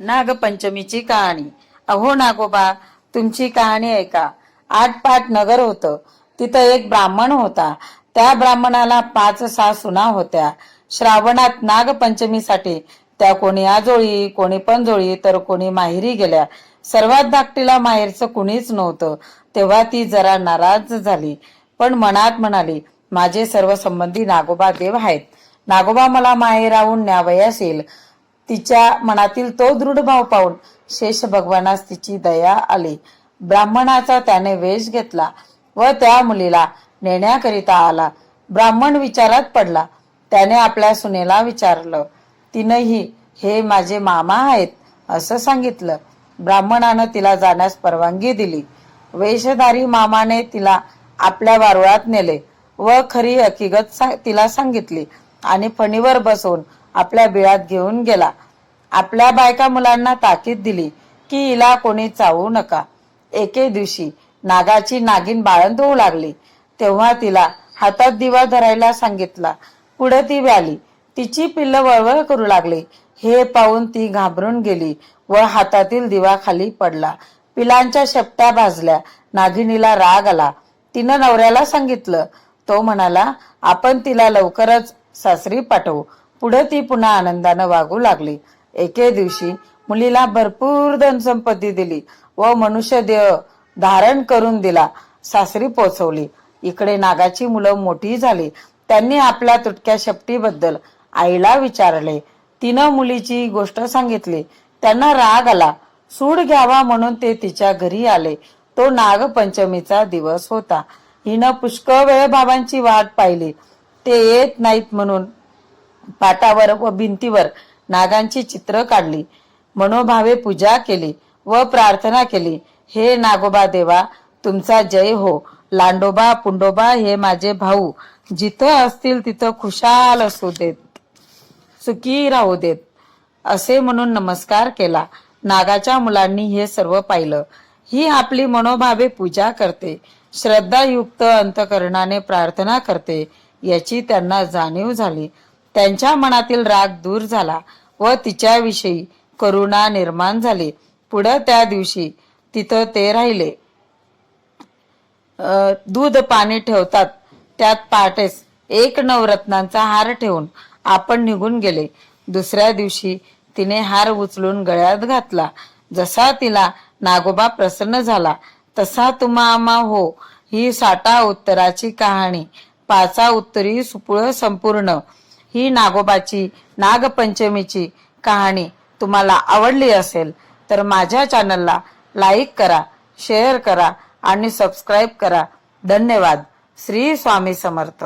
नागपंचमीची कहाणी. अहो नागोबा तुमची कहाणी ऐका. आठ पाट नगर होतं. तिथं एक ब्राह्मण होता. त्या ब्राह्मणाला पाच सहा सुना होत्या. श्रावणात नागपंचमीसाठी त्या कोणी आजोळी कोणी पंजोळी तर कोणी माहेरी गेल्या. सर्वात धाकटीला माहेरचं कुणीच नव्हतं. तेव्हा ती जरा नाराज झाली. पण मनात म्हणाली माझे सर्व संबंधी नागोबा देव आहेत. नागोबा मला माहेराहून न्यावयास येईल. तिच्या मनातील तो दृढ भाव पाहून शेष भगवानास तिची दया आली. ब्राह्मणाचा त्याने वेश घेतला व त्या मुलीला नेण्याकरिता आला. ब्राह्मण विचारात पडला. त्याने आपल्या सुनेला विचारलं तिनंही हे माझे मामा आहेत? असं सांगितलं. ब्राह्मणानं तिला जाण्यास परवानगी दिली. वेशधारी मामाने तिला आपल्या वारुळात नेले व खरी हकीकत सा- तिला सांगितली आणि फणीवर बसवून आपल्या बिळात घेऊन गेला. आपल्या बायका मुलांना ताकीद दिली की हिला कोणी चावू नका. एके दिवशी नागाची नागिन बाळंत होऊ लागली. तेव्हा तिला हातात दिवा धरायला सांगितला. पुढे ती व्याली. तिची पिल्ल वळवळ करू लागली. हे पाहून ती घाबरून गेली व हातातील दिवा खाली पडला. पिलांच्या शेपट्या भाजल्या. नागिनीला राग आला. तिनं नवऱ्याला सांगितलं. तो म्हणाला आपण तिला लवकरच सासरी पाठवू. पुढे ती पुन्हा आनंदानं वागू लागली. एके दिवशी मुलीला भरपूर धनसंपत्ती दिली व मनुष्य देह धारण करून दिला. सासरी पोचवली. इकडे नागाची मुलं मोठी झाली. त्यांनी आपल्या तुटक्या शेपटीबद्दल आईला विचारले. तिनं मुलीची गोष्ट सांगितली. त्यांना राग आला. सूड घ्यावा म्हणून ते तिच्या घरी आले. तो नागपंचमीचा दिवस होता. हिनं पुष्कळ वेळ बाबांची वाट पाहिली. ते येत नाहीत म्हणून पाटावर व भिंतीवर नागांची चित्र काढली. मनोभावे पूजा केली व प्रार्थना केली हे नागोबा देवा तुमचा जय हो. लांडोबा पुंडोबा हे माझे भाऊ. जिथं असतील तिथं खुशाल असू देत सुखी राहू देत. असे म्हणून नमस्कार केला. नागाच्या मुलांनी हे सर्व पाहिलं. ही आपली मनोभावे पूजा करते. श्रद्धायुक्त अंतकरणाने प्रार्थना करते याची त्यांना जाणीव झाली. त्यांच्या मनातील राग दूर झाला व तिच्याविषयी करुणा निर्माण झाली. पुढं त्या दिवशी तिथं ते राहिले. दूध पाणी ठेवतात. त्यात पहाटेस एक नवरत्नांचा हार ठेवून आपण निघून गेले. दुसऱ्या दिवशी तिने हार उचलून गळ्यात घातला. जसा तिला नागोबा प्रसन्न झाला तसा तुम्हा हो ही साठा उत्तराची कहाणी पाचा उत्तरी सुपुळ संपूर्ण ही नागोबाची नागपंचमीची कहाणी तुम्हाला आवडली असेल तर माझ्या चॅनलला लाईक करा शेअर करा आणि सबस्क्राईब करा. धन्यवाद. श्री स्वामी समर्थ.